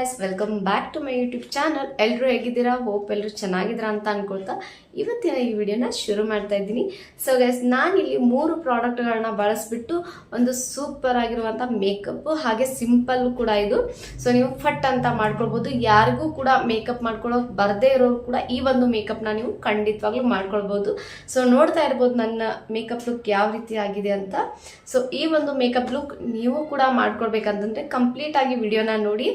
Guys welcome back to my YouTube channel ಎಲ್ಲರೂ ಹೇಗಿದ್ದೀರಾ? Hope ಎಲ್ಲರೂ ಚೆನ್ನಾಗಿದ್ದೀರಾ ಅಂತ ಅನ್ಕೊಳ್ತಾ ಇವತ್ತಿನ ಈ ವಿಡಿಯೋನ ಶುರು ಮಾಡ್ತಾ ಇದ್ದೀನಿ. ಸೊ ಗೈಸ್ ನಾನಿಲ್ಲಿ ಮೂರು ಪ್ರಾಡಕ್ಟ್ಗಳನ್ನ ಬಳಸಿಬಿಟ್ಟು ಒಂದು ಸೂಪರ್ ಆಗಿರುವಂಥ ಮೇಕಪ್ ಹಾಗೆ ಸಿಂಪಲ್ ಕೂಡ ಇದು. ಸೊ ನೀವು ಫಟ್ ಅಂತ ಮಾಡ್ಕೊಳ್ಬೋದು. ಯಾರಿಗೂ ಕೂಡ ಮೇಕಪ್ ಮಾಡ್ಕೊಳ್ಳೋಕೆ ಬರದೇ ಇರೋರು ಕೂಡ ಈ ಒಂದು ಮೇಕಪ್ನ ನೀವು ಖಂಡಿತವಾಗ್ಲೂ ಮಾಡ್ಕೊಳ್ಬೋದು. ಸೊ ನೋಡ್ತಾ ಇರ್ಬೋದು ನನ್ನ ಮೇಕಪ್ ಲುಕ್ ಯಾವ ರೀತಿ ಆಗಿದೆ ಅಂತ. ಸೊ ಈ ಒಂದು ಮೇಕಪ್ ಲುಕ್ ನೀವು ಕೂಡ ಮಾಡ್ಕೊಳ್ಬೇಕಂತಂದರೆ ಕಂಪ್ಲೀಟ್ ಆಗಿ ವಿಡಿಯೋನ ನೋಡಿ.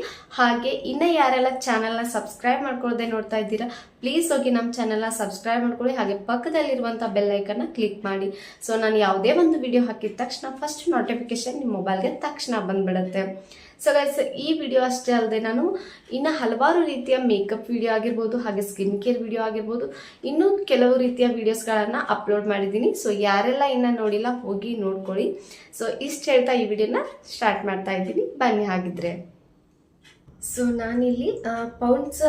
ಇನ್ನು ಯಾರೆಲ್ಲ ಚಾನಲ್ನ ಸಬ್ಸ್ಕ್ರೈಬ್ ಮಾಡ್ಕೊಳ್ಳದೆ ನೋಡ್ತಾ ಇದ್ದೀರಾ ಪ್ಲೀಸ್ ಹೋಗಿ ನಮ್ಮ ಚಾನಲ್ನ ಸಬ್ಸ್ಕ್ರೈಬ್ ಮಾಡ್ಕೊಳ್ಳಿ, ಹಾಗೆ ಪಕ್ಕದಲ್ಲಿರುವಂಥ ಬೆಲ್ನ ಕ್ಲಿಕ್ ಮಾಡಿ. ಸೊ ನಾನು ಯಾವುದೇ ಒಂದು ವಿಡಿಯೋ ಹಾಕಿದ ತಕ್ಷಣ ಫಸ್ಟ್ ನೋಟಿಫಿಕೇಶನ್ ನಿಮ್ಮ ಮೊಬೈಲ್ಗೆ ತಕ್ಷಣ ಬಂದ್ಬಿಡುತ್ತೆ. ಸೊ ಗೈಸ್ ಈ ವಿಡಿಯೋ ಅಷ್ಟೇ ಅಲ್ಲದೆ ನಾನು ಇನ್ನು ಹಲವಾರು ರೀತಿಯ ಮೇಕಪ್ ವಿಡಿಯೋ ಆಗಿರ್ಬೋದು, ಹಾಗೆ ಸ್ಕಿನ್ ಕೇರ್ ವಿಡಿಯೋ ಆಗಿರ್ಬೋದು, ಇನ್ನೂ ಕೆಲವು ರೀತಿಯ ವಿಡಿಯೋಸ್ಗಳನ್ನು ಅಪ್ಲೋಡ್ ಮಾಡಿದ್ದೀನಿ. ಸೊ ಯಾರೆಲ್ಲ ಇನ್ನು ನೋಡಿಲ್ಲ, ಹೋಗಿ ನೋಡ್ಕೊಳ್ಳಿ. ಸೊ ಇಷ್ಟು ಹೇಳ್ತಾ ಈ ವಿಡಿಯೋನ ಸ್ಟಾರ್ಟ್ ಮಾಡ್ತಾ ಇದ್ದೀನಿ. ಬನ್ನಿ ಹಾಗಿದ್ರೆ. ಸೊ ನಾನಿಲ್ಲಿ Pond's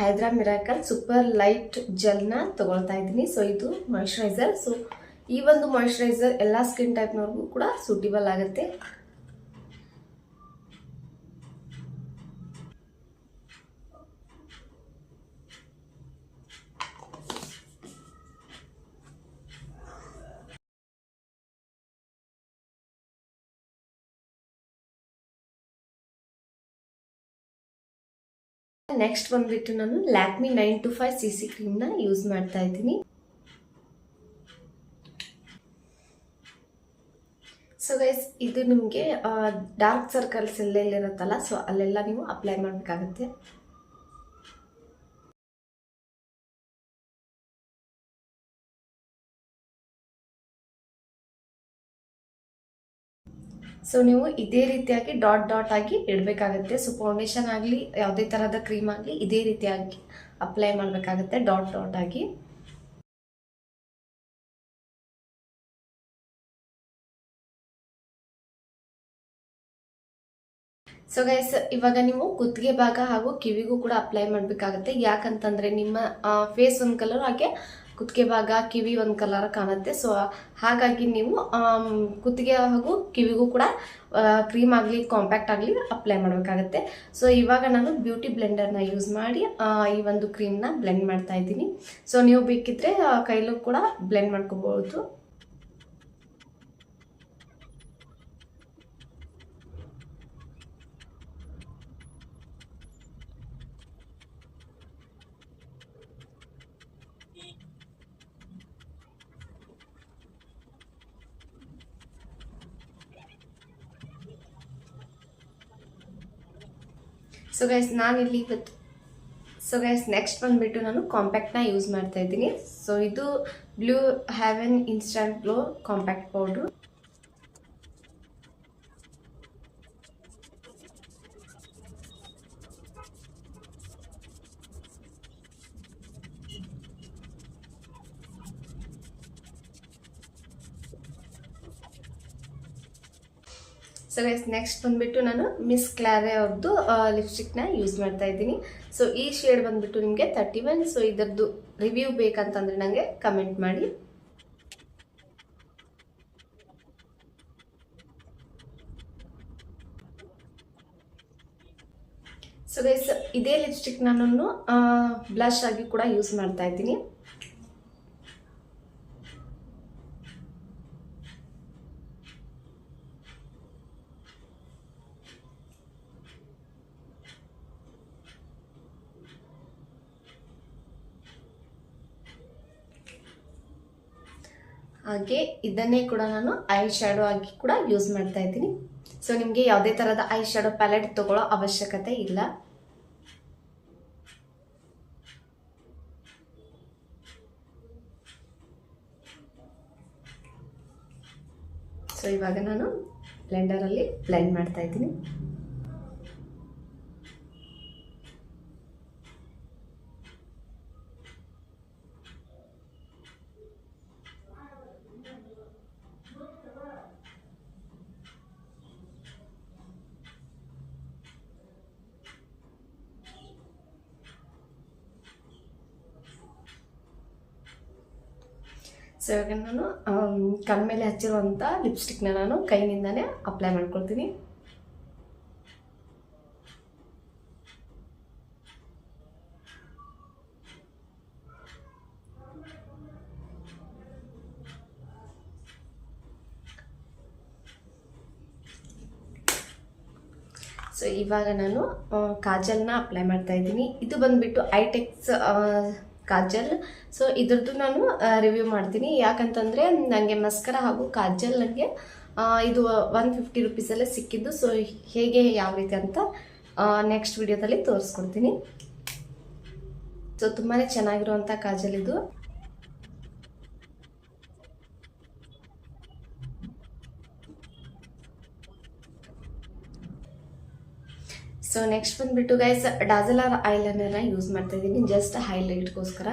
hydra miracle super light ಜೆಲ್ನ ತೊಗೊಳ್ತಾ ಇದ್ದೀನಿ. ಸೊ ಇದು ಮಾಯಿಶ್ಚರೈಸರ್ ಸೊ ಈ ಒಂದು ಮಾಯಿಶ್ಚರೈಸರ್ ಎಲ್ಲ ಸ್ಕಿನ್ ಟೈಪ್ನವ್ರಿಗೂ ಕೂಡ ಸೂಟಿಬಲ್ ಆಗುತ್ತೆ. ನೆಕ್ಸ್ಟ್ ಬಂದ್ಬಿಟ್ಟು ನಾನು Lakme nine to five C C ಕ್ರೀಮ್ನ use ಮಾಡ್ತಾ ಇದ್ದೀನಿ. ಸೊ ಗೈಸ್ ಇದು ನಿಮಗೆ ಡಾರ್ಕ್ ಸರ್ಕಲ್ಸ್ ಎಲ್ಲೆಲ್ಲಿರುತ್ತಲ್ಲ ಸೊ ಅಲ್ಲೆಲ್ಲ ನೀವು ಅಪ್ಲೈ ಮಾಡಬೇಕಾಗುತ್ತೆ. ಸೊ ನೀವು ಇದೇ ರೀತಿಯಾಗಿ ಡಾಟ್ ಡಾಟ್ ಆಗಿ ಇಡಬೇಕಾಗುತ್ತೆ. ಸೊ ಫೌಂಡೇಶನ್ ಆಗಲಿ, ಯಾವುದೇ ಥರದ ಕ್ರೀಮ್ ಆಗಲಿ, ಇದೇ ರೀತಿಯಾಗಿ ಅಪ್ಲೈ ಮಾಡಬೇಕಾಗುತ್ತೆ, ಡಾಟ್ ಡಾಟ್ ಆಗಿ. ಸೊ ಗೈಸ್ ಇವಾಗ ನೀವು ಕುತ್ತಿಗೆ ಭಾಗ ಹಾಗೂ ಕಿವಿಗೂ ಕೂಡ ಅಪ್ಲೈ ಮಾಡಬೇಕಾಗುತ್ತೆ. ಯಾಕಂತಂದ್ರೆ ನಿಮ್ಮ ಫೇಸ್ ಒಂದು ಕಲರ್ ಹಾಗೆ ಕುತ್ತಿಗೆ ಭಾಗ ಕಿವಿ ಒಂದು ಕಲರ್ ಕಾಣುತ್ತೆ. ಸೊ ಹಾಗಾಗಿ ನೀವು ಕುತ್ತಿಗೆ ಹಾಗೂ ಕಿವಿಗೂ ಕೂಡ ಕ್ರೀಮ್ ಆಗಲಿ ಕಾಂಪ್ಯಾಕ್ಟ್ ಆಗಲಿ ಅಪ್ಲೈ ಮಾಡಬೇಕಾಗುತ್ತೆ. ಸೊ ಇವಾಗ ನಾನು ಬ್ಯೂಟಿ ಬ್ಲೆಂಡರ್ನ ಯೂಸ್ ಮಾಡಿ ಈ ಒಂದು ಕ್ರೀಮ್ನ ಬ್ಲೆಂಡ್ ಮಾಡ್ತಾ ಇದ್ದೀನಿ. ಸೊ ನೀವು ಬೇಕಿದ್ರೆ ಕೈಲೂ ಕೂಡ ಬ್ಲೆಂಡ್ ಮಾಡ್ಕೋಬಹುದು ಸೊ ಗೈಸ್ ನಾನಿಲ್ಲಿ ಇವತ್ತು ಸೊ ಗೈಸ್ ನೆಕ್ಸ್ಟ್ ಬಂದುಬಿಟ್ಟು ನಾನು ಕಾಂಪ್ಯಾಕ್ಟ್ನ ಯೂಸ್ ಮಾಡ್ತಾ ಇದ್ದೀನಿ. ಸೊ ಇದು blue heaven instant glow compact powder so guys next ಬಂದ್ಬಿಟ್ಟು ನಾನು ಮಿಸ್ ಕ್ಲಾರೆ ಅವ್ರದ್ದು ಲಿಪ್ಸ್ಟಿಕ್ನ ಯೂಸ್ ಮಾಡ್ತಾ ಇದ್ದೀನಿ. ಸೊ ಈ ಶೇಡ್ ಬಂದ್ಬಿಟ್ಟು ನಿಮಗೆ ತರ್ಟಿ ಒನ್ ಸೊ ಇದರದ್ದು ರಿವ್ಯೂ ಬೇಕಂತಂದರೆ ನನಗೆ ಕಮೆಂಟ್ ಮಾಡಿ. ಸೊ ಗೈಸ್ ಇದೇ ಲಿಪ್ಸ್ಟಿಕ್ ನಾನು ಬ್ಲಶ್ ಆಗಿ ಕೂಡ ಯೂಸ್ ಮಾಡ್ತಾ ಇದ್ದೀನಿ. ಹಾಗೆ ಇದನ್ನೇ ಕೂಡ ನಾನು ಐ ಶ್ಯಾಡೋ ಆಗಿ ಕೂಡ ಯೂಸ್ ಮಾಡ್ತಾ ಇದ್ದೀನಿ. ಸೊ ನಿಮಗೆ ಯಾವುದೇ ಥರದ ಐ ಶ್ಯಾಡೋ ಪ್ಯಾಲೆಟ್ ತಗೊಳ್ಳೋ ಅವಶ್ಯಕತೆ ಇಲ್ಲ. ಸೊ ಇವಾಗ ನಾನು ಬ್ಲೆಂಡರಲ್ಲಿ ಬ್ಲೆಂಡ್ ಮಾಡ್ತಾ ಇದ್ದೀನಿ. ಸೊ ಇವಾಗ ನಾನು ಕಣ್ಮೇಲೆ ಹಚ್ಚಿರುವಂಥ ಲಿಪ್ಸ್ಟಿಕ್ನ ನಾನು ಕೈನಿಂದನೇ ಅಪ್ಲೈ ಮಾಡ್ಕೊಳ್ತೀನಿ. ಸೊ ಇವಾಗ ನಾನು ಕಾಜಲ್ನ ಅಪ್ಲೈ ಮಾಡ್ತಾ ಇದ್ದೀನಿ. ಇದು ಬಂದ್ಬಿಟ್ಟು ಐಟೆಕ್ಸ್ ಕಾಜಲ್. ಸೊ ಇದ್ರದ್ದು ನಾನು ರಿವ್ಯೂ ಮಾಡ್ತೀನಿ. ಯಾಕಂತಂದರೆ ನನಗೆ ಮಸ್ಕರ ಹಾಗೂ ಕಾಜಲ್ ನನಗೆ ಇದು ಒನ್ ಫಿಫ್ಟಿ ರುಪೀಸಲ್ಲೇ ಸಿಕ್ಕಿದ್ದು. ಸೊ ಹೇಗೆ, ಯಾವ ರೀತಿ ಅಂತ ನೆಕ್ಸ್ಟ್ ವಿಡಿಯೋದಲ್ಲಿ ತೋರಿಸ್ಕೊಡ್ತೀನಿ. ಸೊ ತುಂಬಾ ಚೆನ್ನಾಗಿರುವಂಥ ಕಾಜಲ್ ಇದು. ಸೊ ನೆಕ್ಸ್ಟ್ ಬಂದುಬಿಟ್ಟು ಗೈಸ್ ಡಾಸಲರ್ ಐಲೈನರ್ನ ಯೂಸ್ ಮಾಡ್ತಾ ಇದ್ದೀನಿ ಜಸ್ಟ್ ಹೈಲೈಟ್ಗೋಸ್ಕರ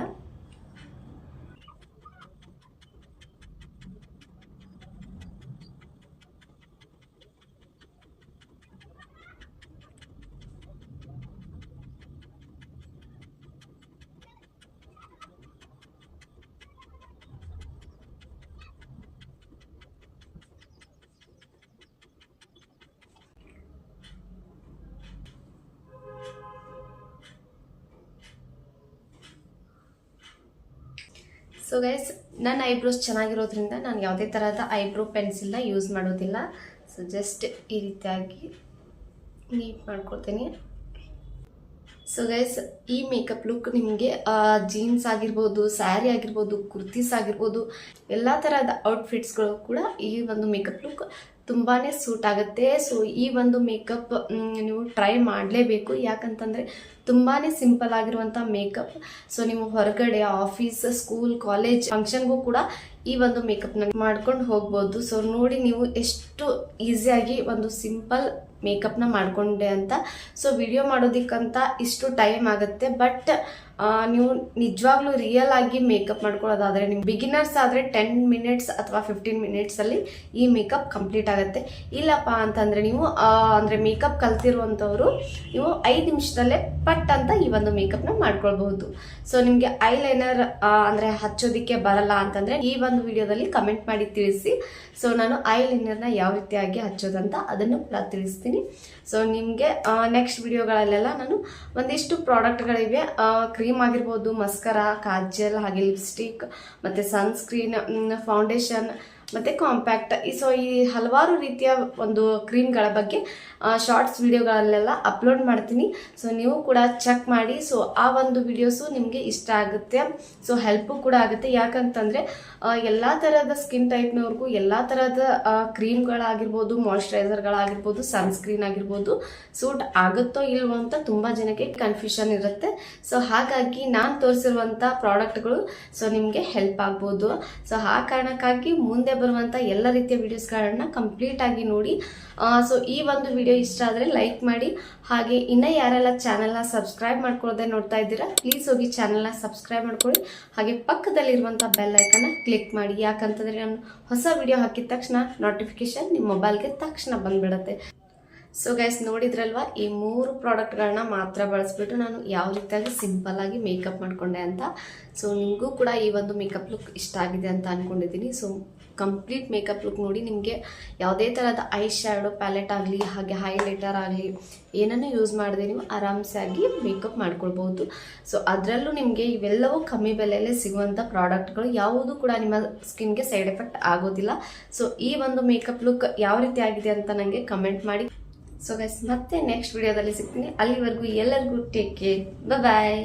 ಸೊ ಗೈಸ್ ನನ್ನ ಐಬ್ರೋಸ್ ಚೆನ್ನಾಗಿರೋದ್ರಿಂದ ನಾನು ಯಾವುದೇ ಥರದ ಐಬ್ರೋ ಪೆನ್ಸಿಲ್ನ ಯೂಸ್ ಮಾಡೋದಿಲ್ಲ. ಸೊ ಜಸ್ಟ್ ಈ ರೀತಿಯಾಗಿ ನೀಟ್ ಮಾಡ್ಕೊಳ್ತೀನಿ ಸೊ ಗೈಸ್ ಈ ಮೇಕಪ್ ಲುಕ್ ನಿಮಗೆ ಜೀನ್ಸ್ ಆಗಿರ್ಬೋದು ಸ್ಯಾರಿ ಆಗಿರ್ಬೋದು ಕುರ್ತೀಸ್ ಆಗಿರ್ಬೋದು, ಎಲ್ಲ ಥರದ ಔಟ್ಫಿಟ್ಸ್ಗಳು ಕೂಡ ಈ ಒಂದು ಮೇಕಪ್ ಲುಕ್ ತುಂಬಾ ಸೂಟ್ ಆಗುತ್ತೆ. ಸೊ ಈ ಒಂದು ಮೇಕಪ್ ನೀವು ಟ್ರೈ ಮಾಡಲೇಬೇಕು. ಯಾಕಂತಂದರೆ ತುಂಬಾ ಸಿಂಪಲ್ ಆಗಿರುವಂಥ ಮೇಕಪ್ ಸೊ ನೀವು ಹೊರಗಡೆ ಆಫೀಸ್ ಸ್ಕೂಲ್ ಕಾಲೇಜ್ ಫಂಕ್ಷನ್ಗೂ ಕೂಡ ಈ ಒಂದು ಮೇಕಪ್ನ ಮಾಡ್ಕೊಂಡು ಹೋಗ್ಬೋದು. ಸೊ ನೋಡಿ ನೀವು ಎಷ್ಟು ಈಸಿಯಾಗಿ ಒಂದು ಸಿಂಪಲ್ ಮೇಕಪ್ನ ಮಾಡ್ಕೊಂಡೆ ಅಂತ. ಸೊ ವಿಡಿಯೋ ಮಾಡೋದಕ್ಕಂತ ಇಷ್ಟು ಟೈಮ್ ಆಗುತ್ತೆ. ಬಟ್ ನೀವು ನಿಜವಾಗ್ಲೂ ರಿಯಲ್ ಆಗಿ ಮೇಕಪ್ ಮಾಡ್ಕೊಳ್ಳೋದಾದರೆ ನಿಮ್ಮ ಬಿಗಿನರ್ಸ್ ಆದರೆ ಟೆನ್ ಮಿನಿಟ್ಸ್ ಅಥವಾ ಫಿಫ್ಟೀನ್ ಮಿನಿಟ್ಸಲ್ಲಿ ಈ ಮೇಕಪ್ ಕಂಪ್ಲೀಟ್ ಆಗುತ್ತೆ. ಇಲ್ಲಪ್ಪ ಅಂತಂದರೆ ನೀವು ಅಂದರೆ ಮೇಕಪ್ ಕಲ್ತಿರುವಂಥವ್ರು ನೀವು ಐದು ನಿಮಿಷದಲ್ಲೇ ಪಟ್ ಅಂತ ಈ ಒಂದು ಮೇಕಪ್ನ ಮಾಡ್ಕೊಳ್ಬಹುದು. ಸೊ ನಿಮಗೆ ಐ ಲೈನರ್ ಅಂದರೆ ಹಚ್ಚೋದಕ್ಕೆ ಬರಲ್ಲ ಅಂತಂದರೆ ಈ ವಿಡಿಯೋದಲ್ಲಿ ಕಮೆಂಟ್ ಮಾಡಿ ತಿಳಿಸಿ. ಸೊ ನಾನು ಐಲೈನರ್ನ ಯಾವ ರೀತಿಯಾಗಿ ಹಚ್ಚೋದಂತ ಅದನ್ನು ಕೂಡ ತಿಳಿಸ್ತೀನಿ. ಸೊ ನಿಮಗೆ ನೆಕ್ಸ್ಟ್ ವಿಡಿಯೋಗಳಲ್ಲೆಲ್ಲ ನಾನು ಒಂದಿಷ್ಟು ಪ್ರಾಡಕ್ಟ್ಗಳಿವೆ. ಕ್ರೀಮ್ ಆಗಿರ್ಬೋದು, ಮಸ್ಕರ, ಕಾಜಲ್, ಹಾಗೆ ಲಿಪ್ಸ್ಟಿಕ್ ಮತ್ತು ಸನ್ಸ್ಕ್ರೀನ್ ಫೌಂಡೇಶನ್ ಮತ್ತು ಕಾಂಪ್ಯಾಕ್ಟ್ ಈ ಸೊ ಈ ಹಲವಾರು ರೀತಿಯ ಒಂದು ಕ್ರೀಮ್ಗಳ ಬಗ್ಗೆ ಶಾರ್ಟ್ಸ್ ವಿಡಿಯೋಗಳಲ್ಲೆಲ್ಲ ಅಪ್ಲೋಡ್ ಮಾಡ್ತೀನಿ. ಸೊ ನೀವು ಕೂಡ ಚೆಕ್ ಮಾಡಿ. ಸೊ ಆ ಒಂದು ವಿಡಿಯೋಸು ನಿಮಗೆ ಇಷ್ಟ ಆಗುತ್ತೆ. ಸೊ ಹೆಲ್ಪು ಕೂಡ ಆಗುತ್ತೆ. ಯಾಕಂತಂದರೆ ಎಲ್ಲ ಥರದ ಸ್ಕಿನ್ ಟೈಪ್ನವ್ರಿಗೂ ಎಲ್ಲ ಥರದ ಕ್ರೀಮ್ಗಳಾಗಿರ್ಬೋದು ಮಾಯಶ್ಚರೈಸರ್ಗಳಾಗಿರ್ಬೋದು ಸನ್ಸ್ಕ್ರೀನ್ ಆಗಿರ್ಬೋದು ಸೂಟ್ ಆಗುತ್ತೋ ಇಲ್ವೋ ಅಂತ ತುಂಬ ಜನಕ್ಕೆ ಕನ್ಫ್ಯೂಷನ್ ಇರುತ್ತೆ. ಸೊ ಹಾಗಾಗಿ ನಾನು ತೋರಿಸಿರುವಂಥ ಪ್ರಾಡಕ್ಟ್ಗಳು ಸೊ ನಿಮಗೆ ಹೆಲ್ಪ್ ಆಗ್ಬೋದು. ಸೊ ಆ ಕಾರಣಕ್ಕಾಗಿ ಮುಂದೆ ಬರುವಂಥ ಎಲ್ಲ ರೀತಿಯ ವಿಡಿಯೋಸ್ಗಳನ್ನ ಕಂಪ್ಲೀಟ್ ಆಗಿ ನೋಡಿ. ಸೊ ಈ ಒಂದು ವಿಡಿಯೋ ಇಷ್ಟ ಆದರೆ ಲೈಕ್ ಮಾಡಿ. ಹಾಗೆ ಇನ್ನೂ ಯಾರೆಲ್ಲ ಚಾನಲ್ನ ಸಬ್ಸ್ಕ್ರೈಬ್ ಮಾಡ್ಕೊಳ್ಳೋದೇ ನೋಡ್ತಾ ಇದ್ದೀರಾ ಪ್ಲೀಸ್ ಹೋಗಿ ಚಾನಲ್ನ ಸಬ್ಸ್ಕ್ರೈಬ್ ಮಾಡ್ಕೊಳ್ಳಿ. ಹಾಗೆ ಪಕ್ಕದಲ್ಲಿರುವಂಥ ಬೆಲ್ ಐಕನ್ನ ಕ್ಲಿಕ್ ಮಾಡಿ. ಯಾಕಂತಂದರೆ ನಾನು ಹೊಸ ವಿಡಿಯೋ ಹಾಕಿದ ತಕ್ಷಣ ನೋಟಿಫಿಕೇಶನ್ ನಿಮ್ಮ ಮೊಬೈಲ್ಗೆ ತಕ್ಷಣ ಬಂದ್ಬಿಡತ್ತೆ. ಸೊ ಗೈಸ್ ನೋಡಿದ್ರಲ್ವಾ? ಈ ಮೂರು ಪ್ರಾಡಕ್ಟ್ಗಳನ್ನ ಮಾತ್ರ ಬಳಸ್ಬಿಟ್ಟು ನಾನು ಯಾವ ರೀತಿಯಾಗಿ ಸಿಂಪಲ್ ಆಗಿ ಮೇಕಪ್ ಮಾಡ್ಕೊಂಡೆ ಅಂತ. ಸೊ ನಿಮಗೂ ಕೂಡ ಈ ಒಂದು ಮೇಕಪ್ ಲುಕ್ ಇಷ್ಟ ಆಗಿದೆ ಅಂತ ಅಂದ್ಕೊಂಡಿದ್ದೀನಿ ಸೊ ಕಂಪ್ಲೀಟ್ ಮೇಕಪ್ ಲುಕ್ ನೋಡಿ ನಿಮಗೆ ಯಾವುದೇ ಥರದ ಐ ಶ್ಯಾಡೋ, ಪ್ಯಾಲೆಟ್ ಆಗಲಿ, ಹಾಗೆ ಹೈಲೈಟರ್ ಆಗಲಿ ಏನನ್ನು ಯೂಸ್ ಮಾಡದೆ ನೀವು ಆರಾಮ್ಸಾಗಿ ಮೇಕಪ್ ಮಾಡ್ಕೊಳ್ಬೋದು ಸೊ ಅದರಲ್ಲೂ ನಿಮಗೆ ಇವೆಲ್ಲವೂ ಕಮ್ಮಿ ಬೆಲೆಯಲ್ಲೇ ಸಿಗುವಂಥ ಪ್ರಾಡಕ್ಟ್ಗಳು ಯಾವುದೂ ಕೂಡ ನಿಮ್ಮ ಸ್ಕಿನ್ಗೆ ಸೈಡ್ ಎಫೆಕ್ಟ್ ಆಗೋದಿಲ್ಲ. ಸೊ ಈ ಒಂದು ಮೇಕಪ್ ಲುಕ್ ಯಾವ ರೀತಿ ಆಗಿದೆ ಅಂತ ನನಗೆ ಕಮೆಂಟ್ ಮಾಡಿ. ಸೊ ಗೈಸ್ ಮತ್ತೆ ನೆಕ್ಸ್ಟ್ ವಿಡಿಯೋದಲ್ಲಿ ಸಿಗ್ತೀನಿ. ಅಲ್ಲಿವರೆಗೂ ಎಲ್ಲರಿಗೂ ಟೇಕ್ ಕೇರ್ ಬಾಯ್